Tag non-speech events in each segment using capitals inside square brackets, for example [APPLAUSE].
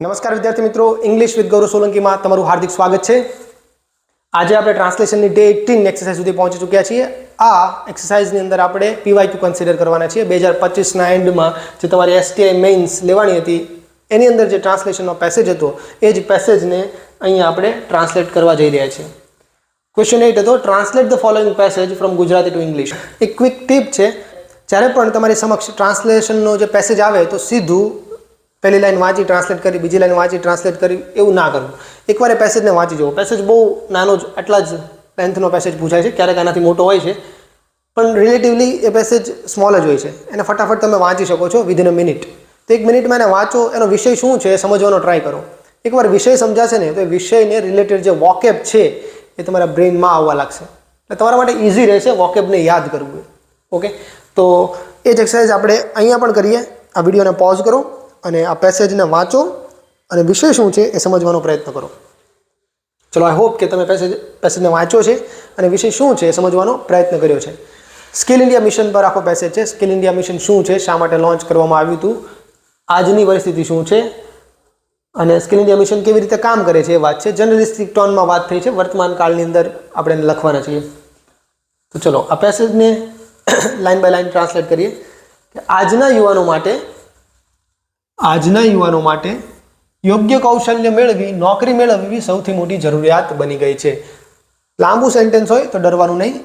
નમસ્કાર વિદ્યાર્થી મિત્રો ઇંગ્લિશ વિથ ગૌરવ સોલંકીમાં તમારું હાર્દિક સ્વાગત છે. આજે આપણે ટ્રાન્સલેશનની ડે એટીન એક્સરસાઇઝ સુધી પહોંચી ચૂક્યા છીએ. આ એક્સરસાઇઝની અંદર આપણે પીવાય ટુ કન્સિડર કરવાના છીએ. બે હજાર પચીસના એન્ડમાં જે તમારી એસટીઆઈ મેઇન્સ લેવાની હતી, એની અંદર જે ટ્રાન્સલેશનનો પેસેજ હતો, એ જ પેસેજને અહીંયા આપણે ટ્રાન્સલેટ કરવા જઈ રહ્યા છીએ. ક્વેશ્ચન એટ હતો translate the following passage from Gujarati to English એક ક્વિક ટીપ છે, જ્યારે પણ તમારી સમક્ષ ટ્રાન્સલેશનનો જે પેસેજ આવે, તો સીધું પહેલી લાઈન વાંચી ટ્રાન્સલેટ કરી, બીજી લાઈન વાંચી ટ્રાન્સલેટ કરી, એવું ના કરવું. એકવાર એ પેસેજને વાંચી જવો પેસેજ બહુ નાનો જ, આટલા જ લેન્થનો પેસેજ પૂછાય છે. ક્યારેક આનાથી મોટો હોય છે. પણ રિલેટિવલી એ પેસેજ સ્મોલ જ હોય છે. એને ફટાફટ તમે વાંચી શકો છો વિધિન અ મિનિટ તો એક મિનિટમાં એને વાંચો, એનો વિષય શું છે સમજવાનો ટ્રાય કરો. એકવાર વિષય સમજાશે ને, તો એ વિષયને રિલેટેડ જે વોકેબ છે એ તમારા બ્રેઇનમાં આવવા લાગશે. એટલે તમારા માટે ઇઝી રહેશે વોકેબને યાદ કરવું ઓકે તો એ જ એક્સરસાઇઝ આપણે અહીંયા પણ કરીએ. આ વિડીયોને પોઝ કરો. અને આ પેસેજને વાંચો અને વિષય શું છે એ સમજવાનો પ્રયત્ન કરો. ચલો આઈ હોપ કે તમે પેસેજ પેસેજને વાંચ્યો છે અને વિષય શું છે એ સમજવાનો પ્રયત્ન કર્યો છે. સ્કિલ ઇન્ડિયા મિશન પર આખો પેસેજ છે. સ્કિલ ઇન્ડિયા મિશન શું છે, શા માટે લોન્ચ કરવામાં આવ્યું હતું, આજની પરિસ્થિતિ શું છે, અને સ્કિલ ઇન્ડિયા મિશન કેવી રીતે કામ કરે છે એ વાત છે. જર્નલિસ્ટિક ટોનમાં વાત થઈ છે. વર્તમાન કાળની અંદર આપણે લખવાના છીએ. તો ચલો, આ પેસેજને લાઇન બાય લાઈન ટ્રાન્સલેટ કરીએ કે આજના યુવાનો માટે આજના યુવાનો માટે યોગ્ય કૌશલ્ય મેળવી, નોકરી મેળવવી સૌથી મોટી જરૂરિયાત બની ગઈ છે. લાંબુ સેન્ટેન્સ હોય તો ડરવાનું નહીં.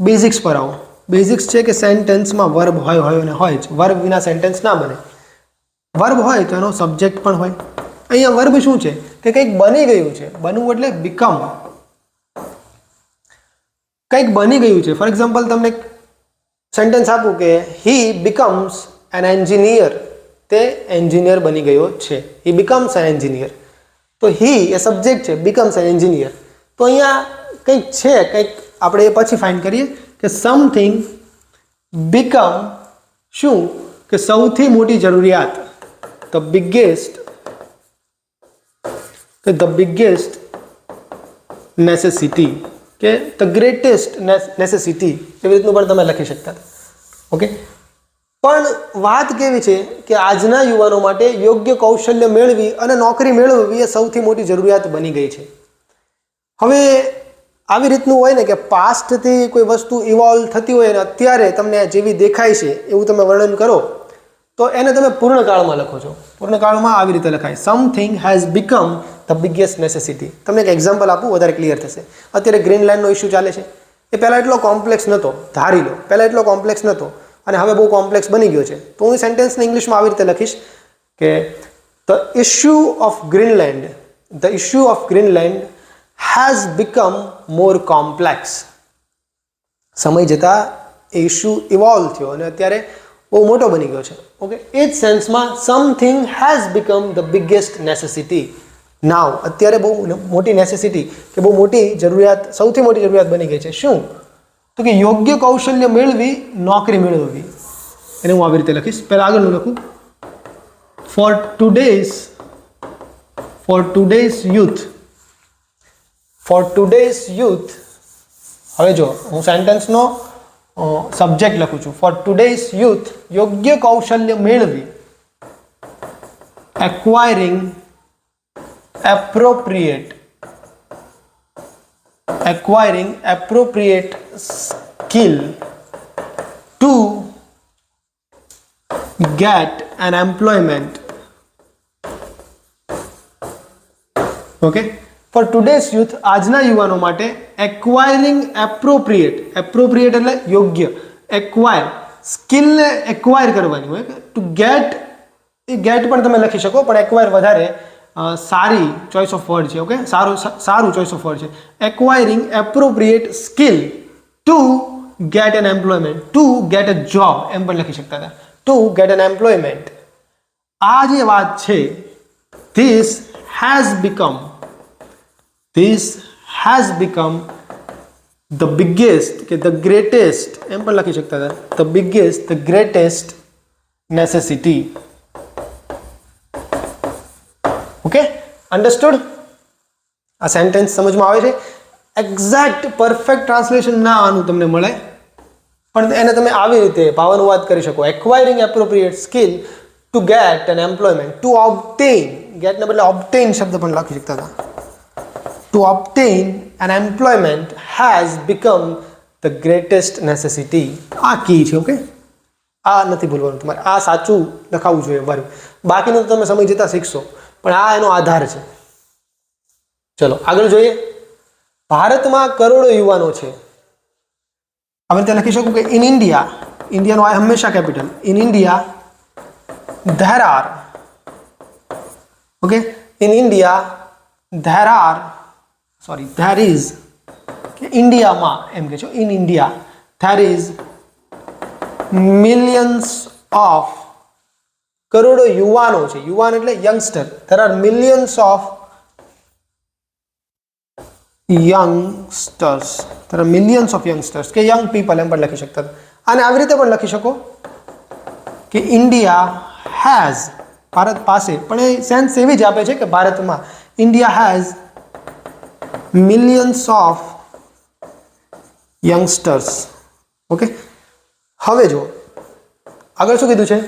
બેઝિક્સ પર આવો. બેઝિક્સ છે કે સેન્ટેન્સમાં વર્બ હોય હોય અને હોય જ. વર્બ વિના સેન્ટેન્સ ના બને. વર્બ હોય તો એનો સબ્જેક્ટ પણ હોય. અહીંયા વર્બ શું છે? કે કંઈક બની ગયું છે. બનવું એટલે બીકમ કંઈક બની ગયું છે. ફોર એક્ઝામ્પલ તમને સેન્ટેન્સ આપું કે હી બીકમ્સ એન એન્જિનિયર તે એન્જિનિયર બની ગયો છે. હી બીકમ્સ એન એન્જિનિયર તો હી એ સબ્જેક્ટ છે બીકમ્સ એન એન્જિનિયર તો અહીંયા કંઈક છે, કંઈક આપણે એ પછી ફાઇન કરીએ કે સમથિંગ બીકમ શું? કે સૌથી મોટી જરૂરિયાત. ધ બિગેસ્ટ કે ધ બિગેસ્ટ નેસેસિટી કે ધ ગ્રેટેસ્ટ નેસેસિટી એવી રીતનું પણ તમે લખી શકતા ઓકે પણ વાત કેવી છે કે આજના યુવાનો માટે યોગ્ય કૌશલ્ય મેળવી અને નોકરી મેળવવી એ સૌથી મોટી જરૂરિયાત બની ગઈ છે. હવે આવી રીતનું હોય ને કે પાસ્ટથી કોઈ વસ્તુ ઇવોલ્વ થતી હોય અને અત્યારે તમને જેવી દેખાય છે એવું તમે વર્ણન કરો, તો એને તમે પૂર્ણકાળમાં લખો છો. પૂર્ણકાળમાં આવી રીતે લખાય something has become the biggest necessity તમને એક એક્ઝામ્પલ આપું, વધારે ક્લિયર થશે. અત્યારે ગ્રીન લાઇનનો ઇસ્યુ ચાલે છે. એ પહેલાં એટલો કોમ્પ્લેક્સ નહોતો ધારી લો. પહેલાં એટલો કોમ્પ્લેક્સ નહોતો અને હવે બહુ કોમ્પ્લેક્સ બની ગયો છે. તો હું સેન્ટેન્સને ઇંગ્લિશમાં આવી રીતે લખીશ કે the issue of Greenland the issue of Greenland has become more complex સમય જતાં એ ઇશ્યુ ઇવોલ્વ થયો અને અત્યારે બહુ મોટો બની ગયો છે. ઓકે એ જ સેન્સમાં something has become the biggest necessity now અત્યારે બહુ મોટી નેસેસિટી કે બહુ મોટી જરૂરિયાત, સૌથી મોટી જરૂરિયાત બની ગઈ છે. શું? તો કે યોગ્ય કૌશલ્ય મેળવી નોકરી મેળવવી એને હું આવી રીતે લખીશ પહેલાં આગળનું લખું for today's for today's youth for today's youth હવે જો, હું સેન્ટેન્સનો સબ્જેક્ટ લખું છું. ફોર ટુ ડેઝ યુથ યોગ્ય કૌશલ્ય મેળવી. Acquiring appropriate acquiring appropriate skill to get an employment. Okay for today's youth આજના યુવાનો માટે એક્વાયરિંગ એપ્રોપ્રિએટ એપ્રોપ્રિએટ એટલે યોગ્ય. એક્વાયર સ્કિલને એક્વાયર કરવાની હોય. ટુ ગેટ એ ગેટ પણ તમે લખી શકો, પણ એક્વાયર વધારે સારી ચોઇસ ઓફ વર્ડ છે ઓકે સારું સારું ચોઇસ ઓફ વર્ડ છે. Acquiring appropriate skill to get an employment to get a job એમ પણ લખી શકતા હતા. ટુ ગેટ એન એમ્પ્લોયમેન્ટ આ જે વાત છે this has become this has become the biggest કે ધ ગ્રેટેસ્ટ એમ પણ લખી શકતા હતા. The biggest the greatest necessity okay understood આ સેન્ટેન્સ સમજમાં આવે છે? એક્ઝેક્ટ પરફેક્ટ ટ્રાન્સલેશન ના આનું તમને મળે. પણ એને તમે આવી રીતે ભાવાનુવાદ કરી શકો. Acquiring appropriate skill to get an employment to obtain ગેટને બદલે ઓબટેન શબ્દ પણ લખી શકતા હતા. To obtain an employment has become the greatest necessity આ કી છે ઓકે આ નથી ભૂલવાનું તમારે. આ સાચું લખાવવું જોઈએ વર્ગ બાકીનું તો તમે સમય જતા શીખશો. પણ આ એનો આધાર છે. ચલો, આગળ જોઈએ. ભારતમાં કરોડો યુવાનો છે. આપણે ત્યાં લખી શકું કે ઇન ઇન્ડિયા ઇન્ડિયાનો આ હંમેશા capital in India there are okay in India there are sorry there is કે ઇન્ડિયામાં એમ કે છો. In India there is millions of કરોડો યુવાનો છે. યુવાન એટલે youngster there are millions of youngsters there millions of youngsters કે યંગ પીપલ એમ પણ લખી શકતા હતા અને આવી રીતે પણ લખી શકો કે ઇન્ડિયા હેઝ ભારત પાસે પણ એ સેન્સ એવી જ આપે છે કે ભારતમાં India has millions of youngsters okay હવે જો આગળ શું કીધું છે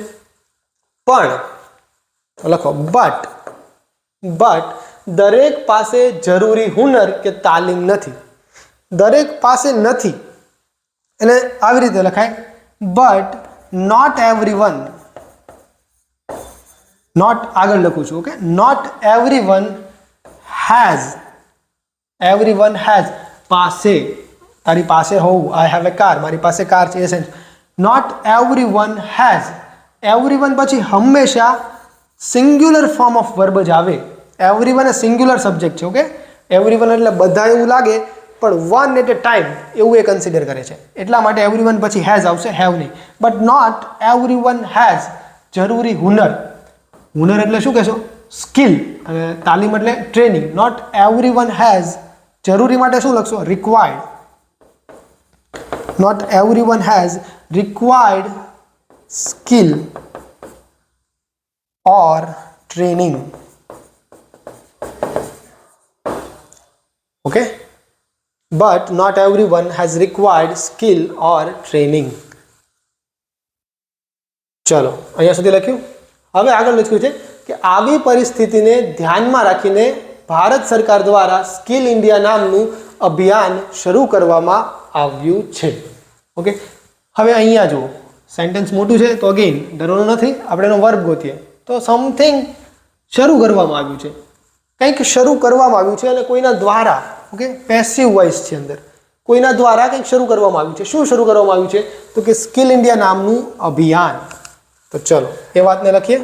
પણ લખો બટ બટ દરેક પાસે જરૂરી હુનર કે તાલીમ નથી. દરેક પાસે નથી. એટલે આવી રીતે લખાય but not everyone not આગળ લખું છું okay not everyone has everyone has પાસે. તારી પાસે હોવું આઈ હેવ એ કાર મારી પાસે કાર છે, એ sense not everyone has everyone પછી હંમેશા સિંગ્યુલર ફોર્મ ઓફ વર્બ જ આવે. એવરી વન એ સિંગ્યુલર સબ્જેક્ટ છે ઓકે એવરી વન એટલે બધા એવું લાગે, પણ વન એટ એ ટાઈમ એવું એ કન્સિડર કરે છે. એટલા માટે એવરી વન પછી હેઝ આવશે હેવ નહીં. But not everyone has જરૂરી હુનર. હુનર એટલે શું કહેશો? સ્કિલ અને તાલીમ એટલે training not everyone has જરૂરી માટે શું લખશો? Required not everyone has required skill or training okay but not everyone has has skill or training ચલો અહીંયા સુધી લખ્યું હવે આગળ લખ્યું છે કે આવી પરિસ્થિતિને ધ્યાનમાં રાખીને ભારત સરકાર દ્વારા સ્કિલ ઇન્ડિયા નામનું અભિયાન શરૂ કરવામાં આવ્યું છે ઓકે હવે અહીંયા જુઓ સેન્ટેન્સ મોટું છે તો અગેન ડરવાનું નથી આપણે એનો વર્ગ ગોતીએ। તો સમથિંગ શરૂ કરવામાં આવ્યું છે। કંઈક શરૂ કરવામાં આવ્યું છે અને કોઈના દ્વારા ઓકે પેસિવ વોઇસ છે અંદર. કોઈના દ્વારા કંઈક શરૂ કરવામાં આવ્યું છે. શું શરૂ કરવામાં આવ્યું છે? તો કે સ્કિલ ઇન્ડિયા નામનું અભિયાન. તો ચલો, એ વાતને લખીએ.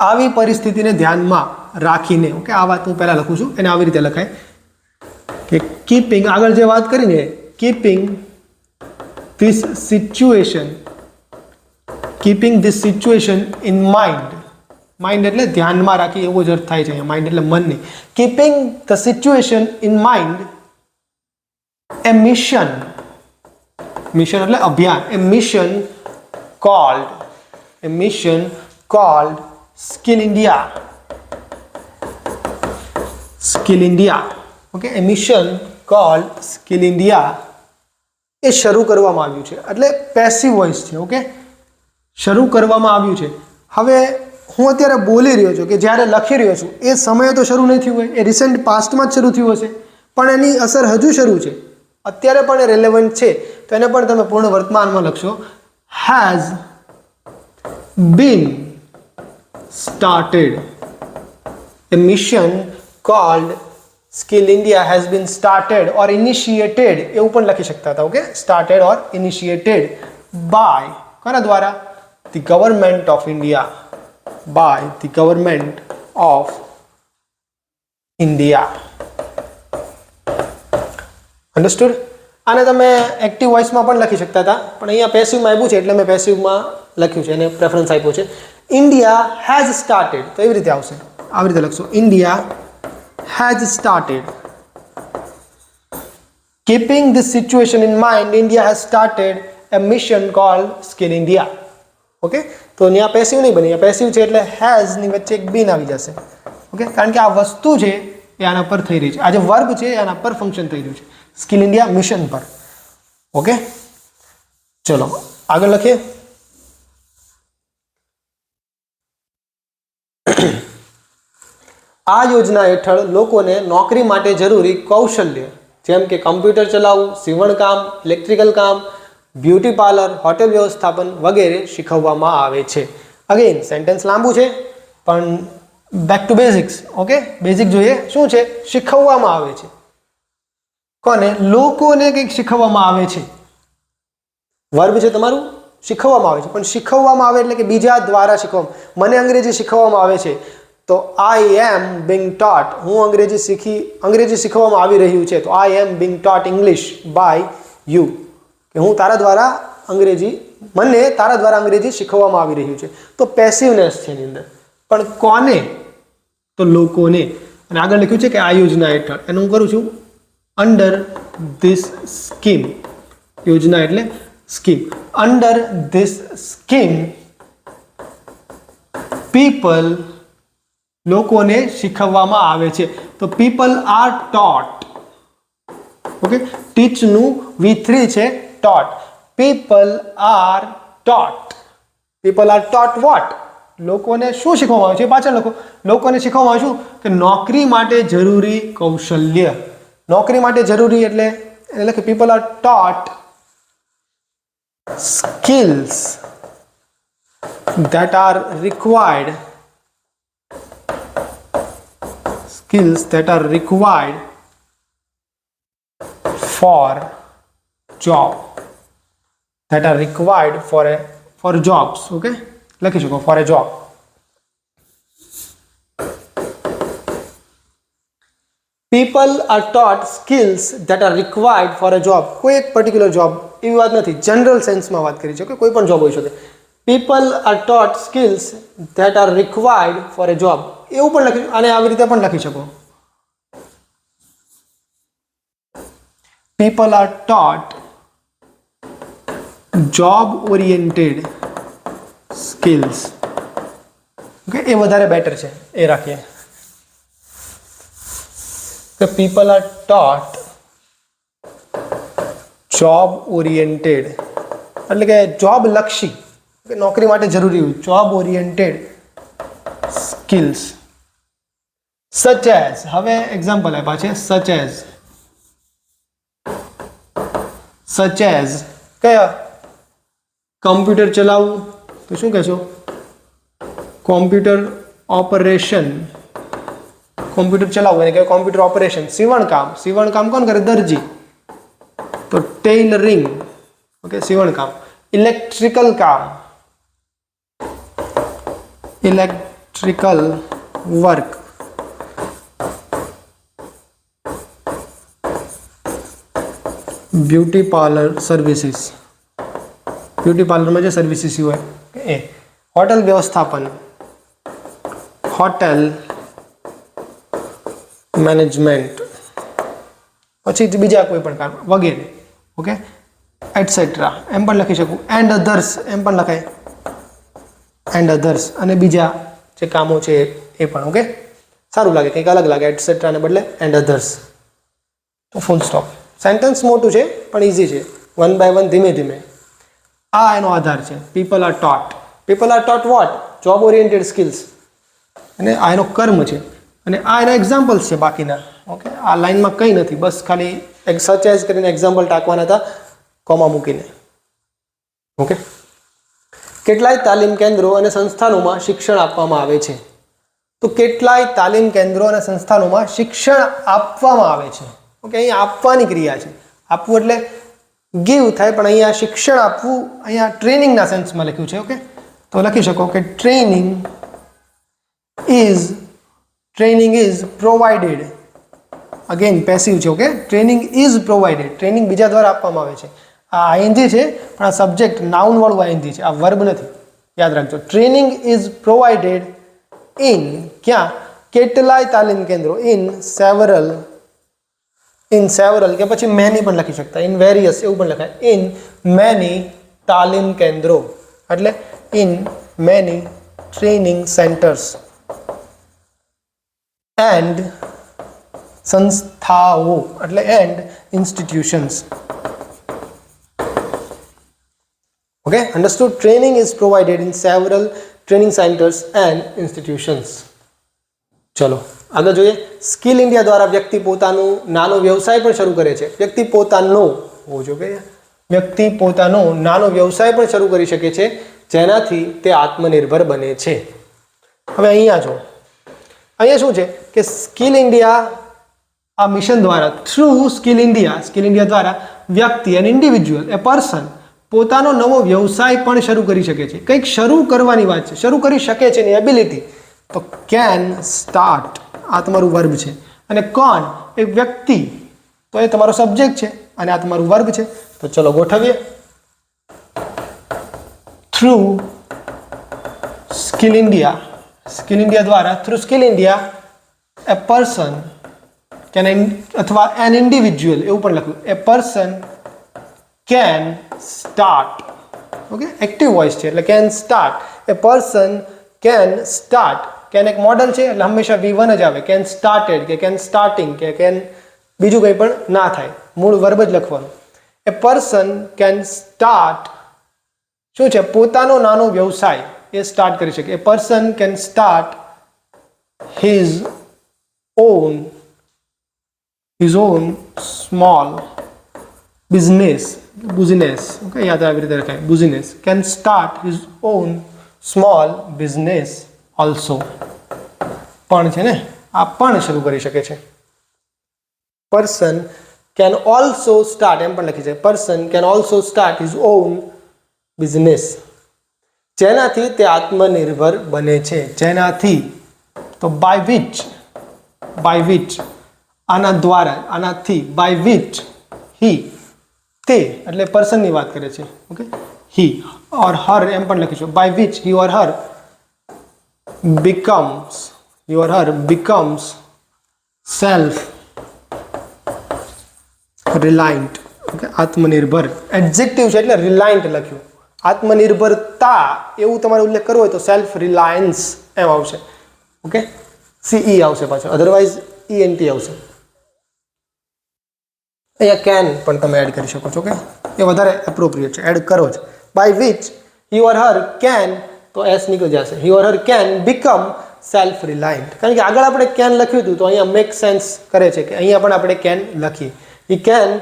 આવી પરિસ્થિતિને ધ્યાનમાં રાખીને ઓકે આ વાત હું પહેલાં લખું છું, એને આવી રીતે લખાય. કે કીપિંગ આગળ જે વાત કરીને keeping this situation keeping this situation in mind mind એટલે ધ્યાનમાં રાખી એવો જ અર્થ થાય છે અહીંયા. માઇન્ડ એટલે મન નહીં keeping the situation in mind a mission mission એટલે અભિયાન. A mission called a mission called skill India skill India okay a mission called skill India એ શરૂ કરવામાં આવ્યું છે. એટલે પેસિવ વોઇસ છે. ઓકે શરૂ કરવામાં આવ્યું છે. હવે હું અત્યારે બોલી રહ્યો છું કે જ્યારે લખી રહ્યો છું, એ સમયે તો શરૂ નહીં થયું હોય, એ રિસેન્ટ પાસ્ટમાં જ શરૂ થયું હશે. પણ એની અસર હજુ શરૂ છે. અત્યારે પણ એ રેલેવન્ટ છે. તો એને પણ તમે પૂર્ણ વર્તમાનમાં લખશો. Has been started. A mission called skill India has been started or initiated એવું પણ લખી શકતા હતા okay started or initiated by કોના દ્વારા? The government of India by the government of India understood આને તમે એક્ટિવ વોઇસમાં પણ લખી શકતા હતા. પણ અહીંયા પેસિવમાં આવ્યું છે એટલે મેં પેસિવમાં લખ્યું છે, એને પ્રેફરન્સ આપ્યો છે. ઇન્ડિયા હેઝ સ્ટાર્ટેડ તો એવી રીતે આવશે. આવી રીતે લખશો. India has started keeping this situation in mind India has started a mission call skill India okay તો અહીંયા પેસિવ નહીં બને. પેસિવ છે એટલે હેઝની વચ્ચે એક બીન આવી જશે. ઓકે કારણ કે આ વસ્તુ છે એ આના પર થઈ રહી છે. આ જે વર્ગ છે એના પર ફંક્શન થઈ રહ્યું છે. સ્કિલ ઇન્ડિયા મિશન પર. ઓકે ચલો, આગળ લખીએ. [CLEARS THROAT] આ યોજના હેઠળ લોકોને નોકરી માટે જરૂરી કૌશલ્ય, જેમ કે કમ્પ્યુટર ચલાવવું સીવણકામ ઇલેક્ટ્રિકલ કામ બ્યુટી પાર્લર, હોટેલ વ્યવસ્થાપન વગેરે શીખવવામાં આવે છે. અગેન સેન્ટેન્સ લાંબુ છે, પણ back to basics okay basic જોઈએ, શું છે? શીખવવામાં આવે છે. કોને? લોકોને કંઈક શીખવવામાં આવે છે. વર્બ છે તમારું? શીખવવામાં આવે છે. પણ શીખવવામાં આવે એટલે કે બીજા દ્વારા શીખવામાં મને અંગ્રેજી શીખવવામાં આવે છે. તો આઈ એમ બિંગ ટોટ હું અંગ્રેજી શીખી, અંગ્રેજી શીખવવામાં આવી રહ્યું છે. તો I am being taught English by you કે હું તારા દ્વારા અંગ્રેજી, મને તારા દ્વારા અંગ્રેજી શીખવવામાં આવી રહ્યું છે. તો પેસિવનેસ છે એની અંદર. પણ કોને? તો લોકોને. અને આગળ લખ્યું છે કે આ યોજના હેઠળ. એનું હું કરું છું. અંડર ધીસ સ્કીમ યોજના એટલે scheme under this scheme people લોકોને શીખવવામાં આવે છે. તો પીપલ આર ટોટ ઓકે ટીચનું વી થ્રી છે. Taught people are taught people are taught what લોકોને શું શીખવવામાં આવ્યું છે? પાછળ લોકો લોકોને શીખવવામાં આવ્યું શું? કે નોકરી માટે જરૂરી કૌશલ્ય. નોકરી માટે જરૂરી એટલે એટલે કે people are taught skills that are required. Skills that are required for job. That are required for a, for jobs, okay? લખી શકો, for a job. People are taught skills that are required for a job. કોઈ એક particular job એવી વાત નથી. General સેન્સમાં વાત કરી છે કે કોઈ પણ જોબ હોઈ શકે. People are taught skills that are required for a job એવું પણ લખી, અને આવી રીતે પણ લખી શકો. People are taught job oriented skills okay એ વધારે બેટર છે. એ રાખીએ. કે people are taught job oriented એટલે કે જોબ લક્ષી નોકરી માટે જરૂરી હોય. Job oriented skills such as હવે એક્ઝામ્પલ આપ્યા છે. સચ એઝ સચ એઝ કયા? કમ્પ્યુટર ચલાવવું તો શું કહેશો કોમ્પ્યુટર ઓપરેશન કોમ્પ્યુટર ચલાવવું એને કહેવાય કોમ્પ્યુટર ઓપરેશન સીવણકામ સીવણકામ કોણ કરે દરજી તો ટેલરિંગ ઓકે સીવણકામ ઇલેક્ટ્રિકલ કામ electrical work beauty parlour services beauty પાર્લરમાં જે સર્વિસીસ હોય, એ. હોટલ વ્યવસ્થાપન, હોટેલ મેનેજમેન્ટ, પછી બીજા કોઈ પણ કામ વગેરે, ઓકે? એટસેટ્રા એમ પણ લખી શકું. એન્ડ અધર્સ એમ પણ લખાય. એન્ડ અધર્સ અને બીજા જે કામો છે એ પણ, ઓકે? સારું લાગે, કંઈક અલગ લાગે એટસેટ્રાને બદલે એન્ડ અધર્સ તો ફૂલ સ્ટોપ સેન્ટેન્સ મોટું છે, પણ ઇઝી છે. વન બાય વન ધીમે ધીમે. આ એનો આધાર છે. People are taught people are taught what job oriented skills અને આ એનો કર્મ છે. અને આ એના એક્ઝામ્પલ્સ છે બાકીના. ઓકે આ લાઇનમાં કંઈ નથી. બસ ખાલી સચ એઝ કરીને એક્ઝામ્પલ ટાંકવાના હતા. કોમા મૂકીને. ઓકે કેટલાય તાલીમ કેન્દ્રો અને સંસ્થાનોમાં શિક્ષણ આપવામાં આવે છે. તો કેટલાય તાલીમ કેન્દ્રો અને સંસ્થાનોમાં શિક્ષણ આપવામાં આવે છે. ઓકે અહીં આપવાની ક્રિયા છે. આપવું એટલે ગીવ થાય, પણ અહીંયા શિક્ષણ આપવું, અહીંયા ટ્રેનિંગના સેન્સમાં લખ્યું છે ઓકે તો લખી શકો કે training is training is provided. Again passive છે okay training is provided. Training બીજા દ્વારા આપવામાં આવે છે. આ આઈએનજી છે, પણ આ સબ્જેક્ટ નાઉનવાળું આઈએનજી છે, આ વર્બ નથી. યાદ રાખજો. ટ્રેનિંગ ઇઝ પ્રોવાઇડેડ ઇન ક્યાં? કેટલાય તાલીમ કેન્દ્રો. ઇન સેવરલ ઇન સેવરલ કે પછી મેની પણ લખી શકતા. ઇન વેરિયસ એવું પણ લખાય. ઇન મેની તાલીમ કેન્દ્રો. એટલે in many training centres and સંસ્થાઓ. એટલે and institutions okay understood training is provided in several training centres and institutions ચલો, આગળ જોઈએ. સ્કિલ ઇન્ડિયા દ્વારા વ્યક્તિ પોતાનું નાનો વ્યવસાય પણ શરૂ કરે છે. વ્યક્તિ પોતાનો હોવો જોઈએ વ્યક્તિ પોતાનો નાનો વ્યવસાય પણ શરૂ કરી શકે છે, જેનાથી તે આત્મનિર્ભર બને છે. હવે અહીંયા જો, અહીંયા શું છે કે સ્કિલ ઇન્ડિયા આ મિશન દ્વારા through skill India skill India દ્વારા વ્યક્તિ એન ઇન્ડિવિજ્યુઅલ એ પર્સન પોતાનો નવો વ્યવસાય પણ શરૂ કરી શકે છે. કંઈક શરૂ કરવાની વાત છે. શરૂ કરી શકે છે એની એબિલિટી તો કેન સ્ટાર્ટ આ તમારું વર્બ છે. અને કોણ એ વ્યક્તિ, તો એ તમારો સબ્જેક્ટ છે અને આ તમારું વર્ગ છે. તો ચલો ગોઠવીએ. Through skill India skill India દ્વારા through skill India a person can અથવા એન ઇન્ડિવિજ્યુઅલ એવું પણ લખ્યું. A person can start okay active voice છે, એટલે can start a person can start can એક મોડલ છે, એટલે હંમેશા વી વન જ આવે. કેન સ્ટાર્ટેડ કે કેન સ્ટાર્ટિંગ કે કેન બીજું કંઈ પણ ના થાય. મૂળ વર્બ જ લખવાનું. એ પર્સન કેન સ્ટાર્ટ શું છે? પોતાનો નાનો વ્યવસાય એ સ્ટાર્ટ કરી શકે. A person can start his own his own small business business okay યાદ આવી રીતે લખાય. Business can start his own small business also પણ છે ને, આ પણ શરૂ કરી શકે છે. પર્સન કેન ઓલ્સો સ્ટાર્ટ એમ પણ લખી છે. Person can also start his own business જેનાથી તે આત્મનિર્ભર બને છે. જેનાથી, તો બાય વિચ બાય વિચ આના દ્વારા, આનાથી બાય વિચ હી તે, એટલે પર્સનની વાત કરે છે. ઓકે હી ઓર હર એમ પણ લખીશું by which he or her becomes, your her becomes self reliant. Okay આત્મનિર્ભર એડજેક્ટિવ છે એટલે રિલાયન્ટ લખ્યું. આત્મનિર્ભરતા એવું તમારે ઉલ્લેખ કરવો હોય તો સેલ્ફ રિલાયન્સ એમ આવશે. ઓકે સીઈ આવશે પાછળ અધરવાઇઝ ઈએનટી આવશે. અહીંયા કેન પણ તમે એડ કરી શકો છો. કે એ વધારે એપ્રોપ્રિએટ છે. એડ કરો જ. By which you or her can તો એસ નીકળી જશે. He or her can become self reliant કારણ કે આગળ આપણે કેન લખ્યું હતું, તો અહીંયા મેક સેન્સ કરે છે કે અહીંયા પણ આપણે કેન લખીએ. He can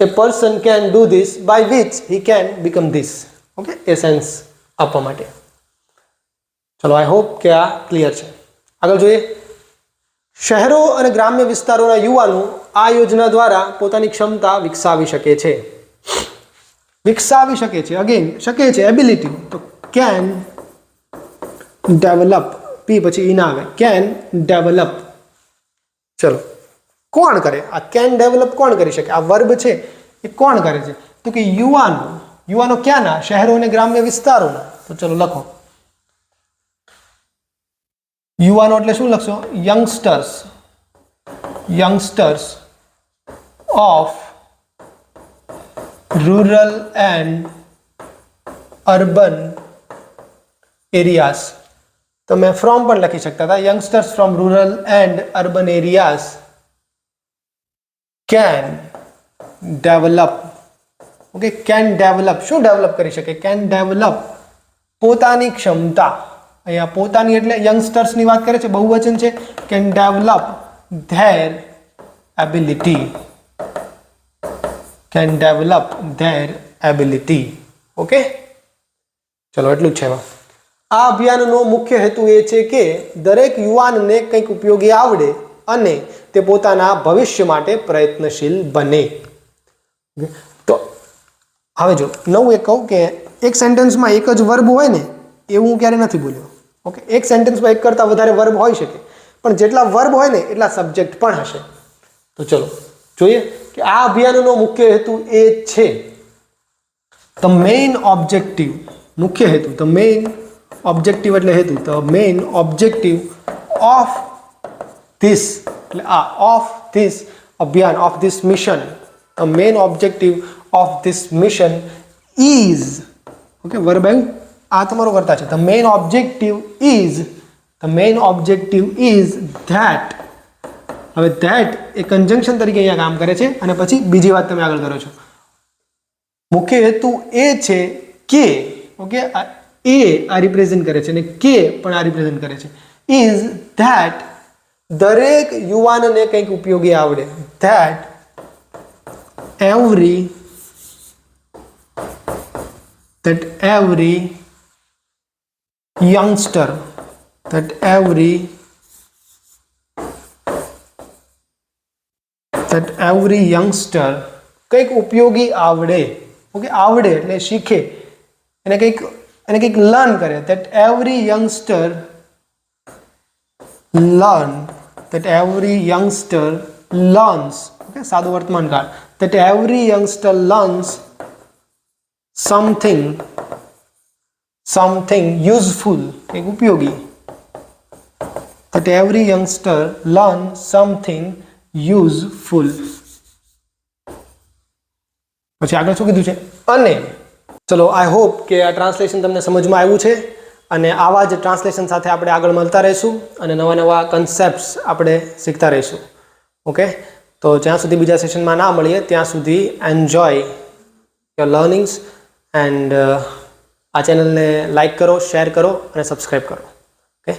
a person can do this by which he can become this okay A sense આપવા માટે. ચલો આઈ હોપ કે આ ક્લિયર છે. આગળ જોઈએ. શહેરો અને ગ્રામ્ય વિસ્તારોના યુવાનો આ યોજના દ્વારા પોતાની ક્ષમતા વિકસાવી શકે છે. વિકસાવી શકે છે. અગેન શકે છે. એબિલિટી તો કેન ડેવલપ પી પછી ઈ ના આવે. કેન ડેવલપ ચલો. કોણ કરે? આ કેન ડેવલપ કોણ કરી શકે? આ વર્બ છે, એ કોણ કરે છે? તો કે યુવાનો. યુવાનો ક્યાંના? શહેરો અને ગ્રામ્ય વિસ્તારોના. તો ચલો લખો. યુવાનો એટલે શું લખશો? Youngsters youngsters of rural and urban areas તમે ફ્રોમ પણ લખી શકતા હતા. Youngsters from rural and urban areas can develop okay can develop શું ડેવલપ કરી શકે? કેન ડેવલપ પોતાની ક્ષમતા. અહીંયા પોતાની એટલે યંગસ્ટર્સની વાત કરે છે, બહુવચન છે. Can develop their ability can develop their ability okay ચલો, એટલું જ છે એમાં. આ અભિયાનનો મુખ્ય હેતુ એ છે કે દરેક યુવાનને કંઈક ઉપયોગી આવડે અને તે પોતાના ભવિષ્ય માટે પ્રયત્નશીલ બને. તો હવે જો, નવું એક કહું કે એક સેન્ટેન્સમાં એક જ વર્બ હોય ને, એવું હું ક્યારે નથી બોલ્યો. ઓકે એક સેન્ટેન્સમાં એક કરતાં વધારે વર્બ હોઈ શકે. પણ જેટલા વર્બ હોય ને, એટલા સબ્જેક્ટ પણ હશે. તો ચલો, જોઈએ કે આ અભિયાનનો મુખ્ય હેતુ એ છે. ધ મેઇન ઓબ્જેક્ટિવ મુખ્ય હેતુ ધ મેઇન ઓબ્જેક્ટિવ એટલે હેતુ. તો મેઇન ઓબ્જેક્ટિવ ઓફ ધીસ એટલે આ ઓફ ધીસ અભિયાન of this mission the main objective of this mission is okay verb આ તમારો કરતા છે. The main objective is the main objective is that હવે ધેટ એ કન્જંક્શન તરીકે અહીંયા કામ કરે છે અને પછી બીજી વાત તમે આગળ કરો છો. મુખ્ય હેતુ એ છે કે ઓકે એ આ રિપ્રેઝેન્ટ કરે છે અને કે પણ આ રિપ્રેઝેન્ટ કરે છે. ઇઝ ધેટ દરેક યુવાનને કંઈક ઉપયોગી આવડે? That every that every youngster, that every that every youngster કંઈક ઉપયોગી આવડે. ઓકે આવડે એટલે શીખે. એને કંઈક એને કંઈક લર્ન કરે that every youngster learn that every youngster learns okay સાદું વર્તમાન કાળ that every youngster learns something something useful એક ઉપયોગી that every youngster learn something useful પછી આગળ શું કીધું છે અને ચલો આઈ હોપ કે આ ટ્રાન્સલેશન તમને સમજમાં આવ્યું છે અને આવા જ ટ્રાન્સલેશન સાથે આપણે આગળ મળતા રહીશું અને નવા નવા કન્સેપ્ટ્સ આપણે શીખતા રહીશું. ઓકે તો જ્યાં સુધી બીજા સેશનમાં ના મળીએ, ત્યાં સુધી એન્જોય યોર લર્નિંગ્સ એન્ડ આ ચેનલને લાઇક કરો શેર કરો અને સબસ્ક્રાઈબ કરો. ઓકે